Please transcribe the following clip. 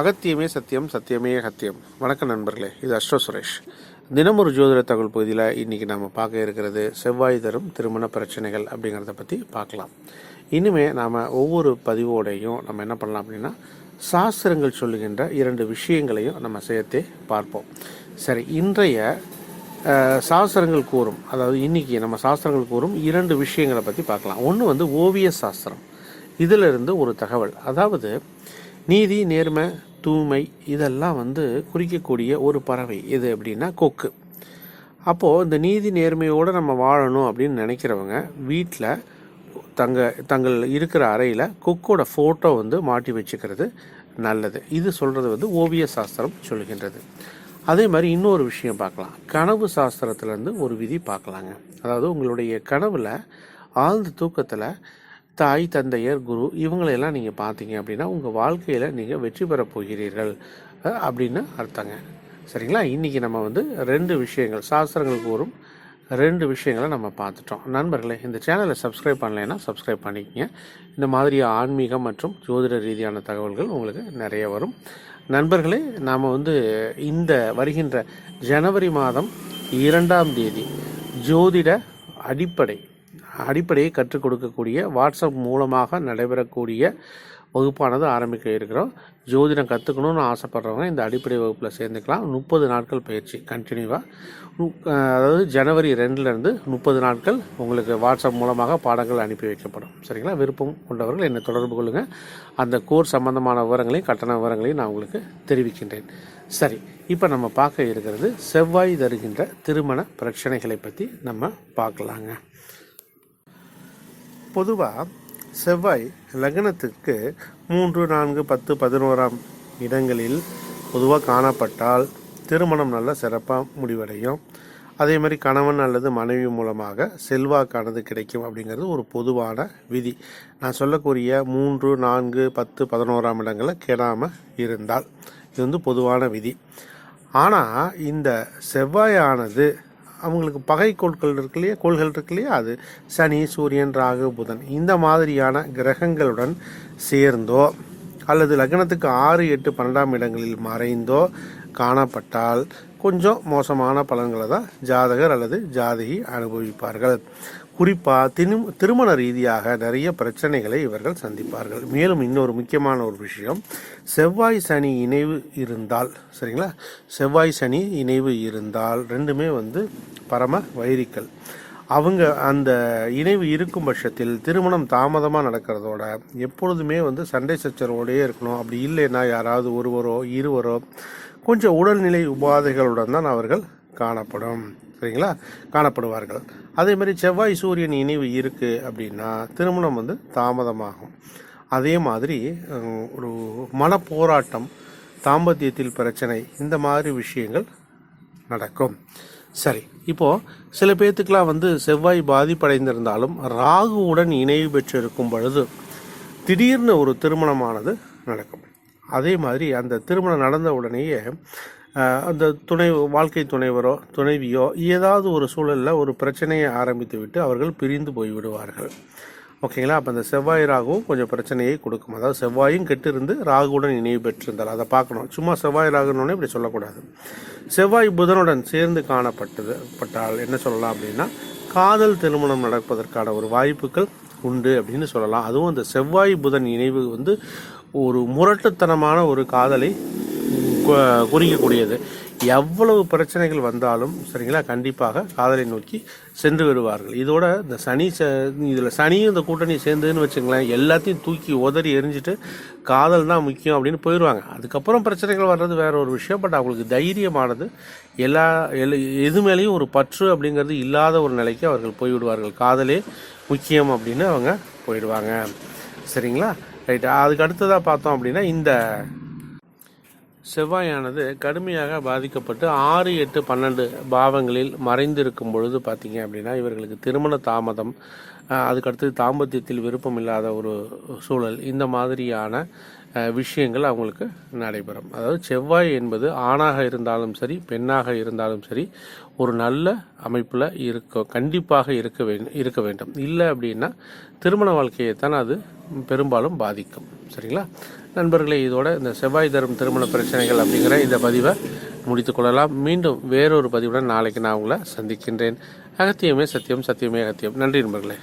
அகத்தியமே சத்தியம் சத்தியமே அகத்தியம். வணக்கம் நண்பர்களே இது அஸ்ரோ சுரேஷ். தினமொரு ஜோதிட தகவல் பகுதியில் இன்றைக்கி நம்ம பார்க்க இருக்கிறது செவ்வாய் தரும் திருமண பிரச்சனைகள் அப்படிங்கிறத பற்றி பார்க்கலாம். இனிமேல் நாம் ஒவ்வொரு பதிவோடையும் நம்ம என்ன பண்ணலாம் அப்படின்னா சாஸ்திரங்கள் சொல்லுகின்ற இரண்டு விஷயங்களையும் நம்ம சேர்த்தே பார்ப்போம். சரி இன்றைய சாஸ்திரங்கள் கூறும் அதாவது இன்றைக்கி நம்ம சாஸ்திரங்கள் கூறும் இரண்டு விஷயங்களை பற்றி பார்க்கலாம். ஒன்று வந்து ஓவிய சாஸ்திரம். இதிலிருந்து ஒரு தகவல். அதாவது நீதி நேர்மை தூய்மை இதெல்லாம் வந்து குறிக்கக்கூடிய ஒரு பறவை. எது அப்படின்னா கொக்கு. அப்போது இந்த நீதி நேர்மையோடு நம்ம வாழணும் அப்படின்னு நினைக்கிறவங்க வீட்டில் தங்க தங்கள் இருக்கிற அறையில் கொக்கோட ஃபோட்டோ வந்து மாட்டி வச்சுக்கிறது நல்லது. இது சொல்கிறது வந்து ஓவிய சாஸ்திரம் சொல்கின்றது. அதே மாதிரி இன்னொரு விஷயம் பார்க்கலாம். கனவு சாஸ்திரத்துலேருந்து ஒரு விதி பார்க்கலாங்க. அதாவது உங்களுடைய கனவில் ஆழ்ந்த தூக்கத்தில் தாய் தந்தையர் குரு இவங்களையெல்லாம் நீங்கள் பார்த்தீங்க அப்படின்னா உங்கள் வாழ்க்கையில் நீங்கள் வெற்றி பெறப் போகிறீர்கள் அப்படின்னு அர்த்தங்க. சரிங்களா? இன்றைக்கி நம்ம வந்து ரெண்டு விஷயங்கள் சாஸ்திரங்கள் கூறும் ரெண்டு விஷயங்களை நம்ம பார்த்துட்டோம். நண்பர்களே இந்த சேனலை சப்ஸ்கிரைப் பண்ணலைன்னா சப்ஸ்கிரைப் பண்ணிக்கங்க. இந்த மாதிரி ஆன்மீகம் மற்றும் ஜோதிட ரீதியான தகவல்கள் உங்களுக்கு நிறைய வரும். நண்பர்களே நாம் வந்து இந்த வருகின்ற ஜனவரி மாதம் இரண்டாம் தேதி ஜோதிட அடிப்படை அடிப்படையை கற்றுக் கொடுக்கக்கூடிய வாட்ஸ்அப் மூலமாக நடைபெறக்கூடிய வகுப்பானது ஆரம்பிக்க இருக்கிறோம். ஜோதிடம் கற்றுக்கணும்னு ஆசைப்படுறவங்க இந்த அடிப்படை வகுப்பில் சேர்ந்துக்கலாம். முப்பது நாட்கள் பயிற்சி கண்டினியூவாக அதாவது ஜனவரி ரெண்டுலேருந்து முப்பது நாட்கள் உங்களுக்கு வாட்ஸ்அப் மூலமாக பாடங்கள் அனுப்பி வைக்கப்படும். சரிங்களா? விருப்பம் கொண்டவர்கள் என்னை தொடர்பு கொள்ளுங்கள் அந்த கோர்ஸ் சம்பந்தமான விவரங்களையும் கட்டண விவரங்களையும் நான் உங்களுக்கு தெரிவிக்கின்றேன். சரி இப்போ நம்ம பார்க்க இருக்கிறது செவ்வாய் தருகின்ற திருமண பிரச்சனைகளை பற்றி நம்ம பார்க்கலாங்க. பொதுவாக செவ்வாய் லக்னத்திற்கு மூன்று நான்கு பத்து பதினோராம் இடங்களில் பொதுவாக காணப்பட்டால் திருமணம் நல்ல சிறப்பாக முடிவடையும். அதே மாதிரி கணவன் அல்லது மனைவி மூலமாக செல்வாக்கானது கிடைக்கும் அப்படிங்கிறது ஒரு பொதுவான விதி. நான் சொல்லக்கூடிய மூன்று நான்கு பத்து பதினோராம் இடங்களை கெடாமல் இருந்தால் இது வந்து பொதுவான விதி. ஆனால் இந்த செவ்வாயானது அவங்களுக்கு பகை கோள்கள் இருக்கு இல்லையா? கோள்கள் இருக்கு இல்லையா? அது சனி சூரியன் ராகு புதன். இந்த மாதிரியான கிரகங்களுடன் சேர்ந்தோ அல்லது லக்னத்துக்கு ஆறு எட்டு பன்னெண்டாம் இடங்களில் மறைந்தோ காணப்பட்டால் கொஞ்சம் மோசமான பலன்களை தான் ஜாதகர் அல்லது ஜாதகி அனுபவிப்பார்கள். குறிப்பாக திரு திருமண ரீதியாக நிறைய பிரச்சனைகளை இவர்கள் சந்திப்பார்கள். மேலும் இன்னொரு முக்கியமான ஒரு விஷயம் செவ்வாய் சனி இணைவு இருந்தால் சரிங்களா? செவ்வாய் சனி இணைவு இருந்தால் ரெண்டுமே வந்து பரம வைரிக்கல் அவங்க அந்த இணைவு இருக்கும் பட்சத்தில் திருமணம் தாமதமாக நடக்கிறதோட எப்பொழுதுமே வந்து சண்டை சச்சரவோடையே இருக்கணும். அப்படி இல்லைன்னா யாராவது ஒருவரோ இருவரோ கொஞ்சம் உடல்நிலை உபாதைகளுடன் தான் அவர்கள் காணப்படும். சரிங்களா? காணப்படுவார்கள். அதே மாதிரி செவ்வாய் சூரியன் இணைவு இருக்குது அப்படின்னா திருமணம் வந்து தாமதமாகும். அதே மாதிரி ஒரு மனப்போராட்டம் தாம்பத்தியத்தில் பிரச்சனை இந்த மாதிரி விஷயங்கள் நடக்கும். சரி. இப்போ சில பேர்த்துக்கெலாம் வந்து செவ்வாய் பாதிப்படைந்திருந்தாலும் ராகுவுடன் இணைவு பெற்றிருக்கும் பொழுது திடீர்னு ஒரு திருமணமானது நடக்கும். அதே மாதிரி அந்த திருமணம் நடந்த உடனேயே அந்த துணை வாழ்க்கை துணைவரோ துணைவியோ ஏதாவது ஒரு சூழலில் ஒரு பிரச்சனையை ஆரம்பித்து விட்டு அவர்கள் பிரிந்து போய்விடுவார்கள் ஓகேங்களா? அப்போ அந்த செவ்வாய் ராகுவும் கொஞ்சம் பிரச்சனையை கொடுக்கும். அதாவது செவ்வாயும் கெட்டிருந்து ராகுவுடன் இணைவு பெற்றிருந்தால் அதை பார்க்கணும். சும்மா செவ்வாய் ராகுன்னு இப்படி சொல்லக்கூடாது. செவ்வாய் புதனுடன் சேர்ந்து காணப்பட்டது பட்டால் என்ன சொல்லலாம் அப்படின்னா காதல் திருமணம் நடப்பதற்கான ஒரு வாய்ப்புகள் உண்டு அப்படின்னு சொல்லலாம். அதுவும் அந்த செவ்வாய் புதன் இணைவு வந்து ஒரு முரட்டுத்தனமான ஒரு காதலை குறிக்கக்கூடியது. எவ்வளவு பிரச்சனைகள் வந்தாலும் சரிங்களா கண்டிப்பாக காதலை நோக்கி சென்று விடுவார்கள் இதோட இந்த சனி இதில் சனியும் இந்த கூட்டணி சேர்ந்துன்னு வச்சுங்களேன் எல்லாத்தையும் தூக்கி உதறி எரிஞ்சிட்டு காதல் தான் முக்கியம் அப்படின்னு போயிடுவாங்க அதுக்கப்புறம் பிரச்சனைகள் வர்றது வேற ஒரு விஷயம் பட் அவங்களுக்கு தைரியமானது எல்லா எல்லா எது மேலேயும் ஒரு பற்று அப்படிங்கிறது இல்லாத ஒரு நிலைக்கு அவர்கள் போய்விடுவார்கள். காதலே முக்கியம் அப்படின்னு அவங்க போயிடுவாங்க. சரிங்களா? ரைட் அதுக்கு அடுத்ததாக பார்த்தோம் அப்படின்னா இந்த செவ்வாயானது கடுமையாக பாதிக்கப்பட்டு ஆறு எட்டு பன்னெண்டு பாவங்களில் மறைந்திருக்கும் பொழுது பார்த்தீங்க அப்படின்னா இவர்களுக்கு திருமண தாமதம் அதுக்கடுத்து தாம்பத்தியத்தில் விருப்பம் இல்லாத ஒரு சூழல் இந்த மாதிரியான விஷயங்கள் அவங்களுக்கு நடைபெறும். அதாவது செவ்வாய் என்பது ஆணாக இருந்தாலும் சரி பெண்ணாக இருந்தாலும் சரி ஒரு நல்ல அமைப்பில் இருக்க கண்டிப்பாக இருக்க வேண்டும் இருக்க வேண்டும். இல்லை அப்படின்னா திருமண வாழ்க்கையை தான் அது பெரும்பாலும் பாதிக்கும். சரிங்களா? நண்பர்களே இதோட இந்த செவ்வாய் தரும் திருமண பிரச்சனைகள் அப்படிங்கிற இந்த பதிவை முடித்துக்கொள்ளலாம் மீண்டும் வேறொரு பதிவுடன் நாளைக்கு நான் உங்களை சந்திக்கின்றேன். அகத்தியமே சத்தியம் சத்தியமே அகத்தியம். நன்றி நண்பர்களே.